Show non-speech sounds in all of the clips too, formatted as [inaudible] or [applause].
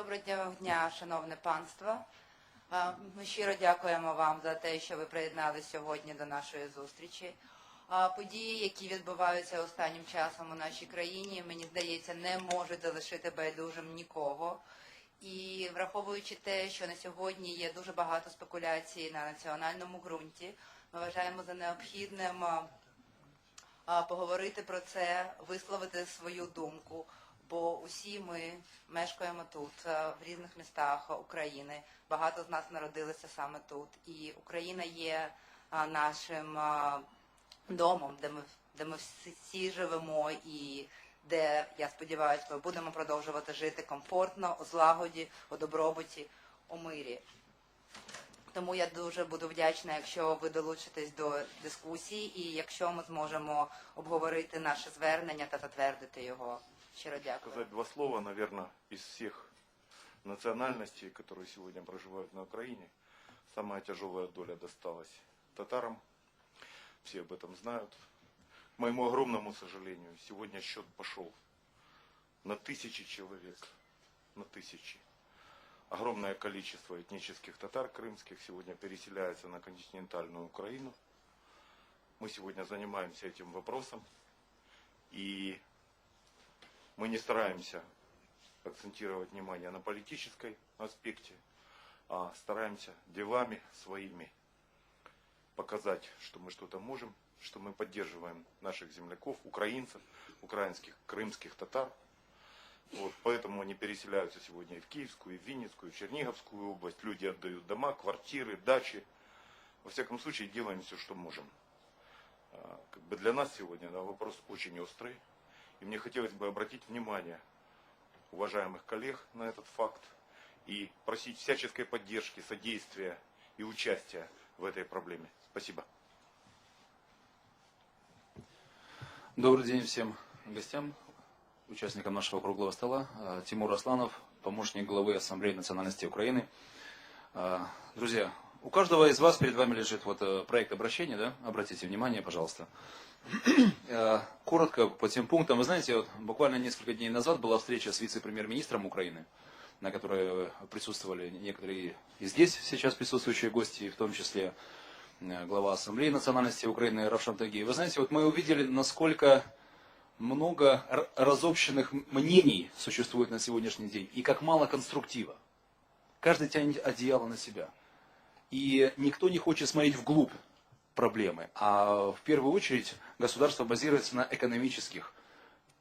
Доброго дня, шановне панство. Ми щиро дякуємо вам за те, що ви приєдналися сьогодні до нашої зустрічі. Події, які відбуваються останнім часом у нашій країні, мені здається, не можуть залишити байдужим нікого. І враховуючи те, що на сьогодні є дуже багато спекуляцій на національному ґрунті, ми вважаємо за необхідним поговорити про це, висловити свою думку, бо усі ми мешкаємо тут, е, в різних містах України. Багато з нас народилися саме тут. І Україна є нашим домом, де ми, де ми всі живемо і де, я сподіваюся, ми будемо продовжувати жити комфортно, у злагоді, у добробуті, у мирі. Тому я дуже буду вдячна, якщо ви долучитесь до дискусії і якщо ми зможемо обговорити наше звернення та затвердити його. Щиро сказать два слова, наверное, из всех национальностей, которые сегодня проживают на Украине. Самая тяжелая доля досталась татарам. Все об этом знают. К моему огромному сожалению, сегодня счет пошел на тысячи человек. На тысячи. Огромное количество этнических татар крымских сегодня переселяется на континентальную Украину. Мы сегодня занимаемся этим вопросом. И мы не стараемся акцентировать внимание на политической аспекте, а стараемся делами своими показать, что мы что-то можем, что мы поддерживаем наших земляков, украинцев, украинских, крымских татар. Вот, поэтому они переселяются сегодня и в Киевскую, и в Винницкую, и в Черниговскую область. Люди отдают дома, квартиры, дачи. Во всяком случае, делаем все, что можем. А, Как бы для нас сегодня да, вопрос очень острый. И мне хотелось бы обратить внимание уважаемых коллег на этот факт и просить всяческой поддержки, содействия и участия в этой проблеме. Спасибо. Добрый день всем гостям, участникам нашего круглого стола. Э, Тимур Асланов, помощник главы Ассамблеи национальностей Украины. Э, Друзья, у каждого из вас перед вами лежит вот э, проект обращения, да? Обратите внимание, пожалуйста. [clears throat] Коротко по тем пунктам. Вы знаете, вот буквально несколько дней назад была встреча с вице-премьер-министром Украины, на которой присутствовали некоторые и здесь сейчас присутствующие гости, в том числе э, глава Ассамблеи национальности Украины Равшан Таги. Вы знаете, вот мы увидели, насколько много разобщенных мнений существует на сегодняшний день, и как мало конструктива. Каждый тянет одеяло на себя. И никто не хочет смотреть вглубь проблемы, а в первую очередь государство базируется на экономических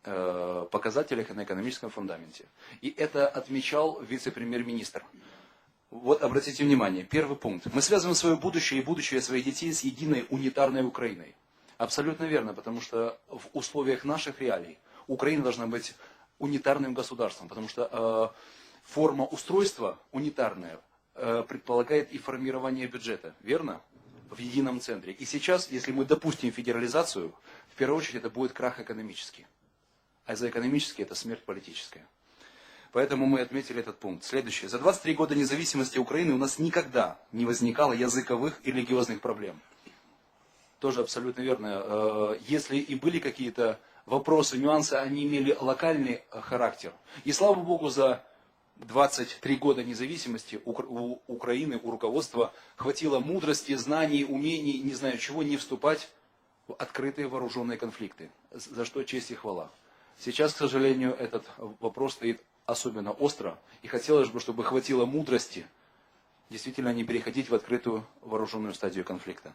э, показателях и на экономическом фундаменте. И это отмечал вице-премьер-министр. Вот обратите внимание, первый пункт. Мы связываем свое будущее и будущее своих детей с единой унитарной Украиной. Абсолютно верно, потому что в условиях наших реалий Украина должна быть унитарным государством, потому что э, форма устройства унитарная э, предполагает и формирование бюджета, верно? В едином центре. И сейчас, если мы допустим федерализацию, в первую очередь это будет крах экономический. А за экономический это смерть политическая. Поэтому мы отметили этот пункт. Следующее. За 23 года независимости Украины у нас никогда не возникало языковых и религиозных проблем. Тоже абсолютно верно. Э, Если и были какие-то вопросы, нюансы, они имели локальный э, характер. И слава Богу, за 23 года независимости у Кр- у Украины, у руководства хватило мудрости, знаний, умений, не знаю чего, не вступать в открытые вооруженные конфликты. За что честь и хвала. Сейчас, к сожалению, этот вопрос стоит особенно остро. И хотелось бы, чтобы хватило мудрости действительно не переходить в открытую вооруженную стадию конфликта.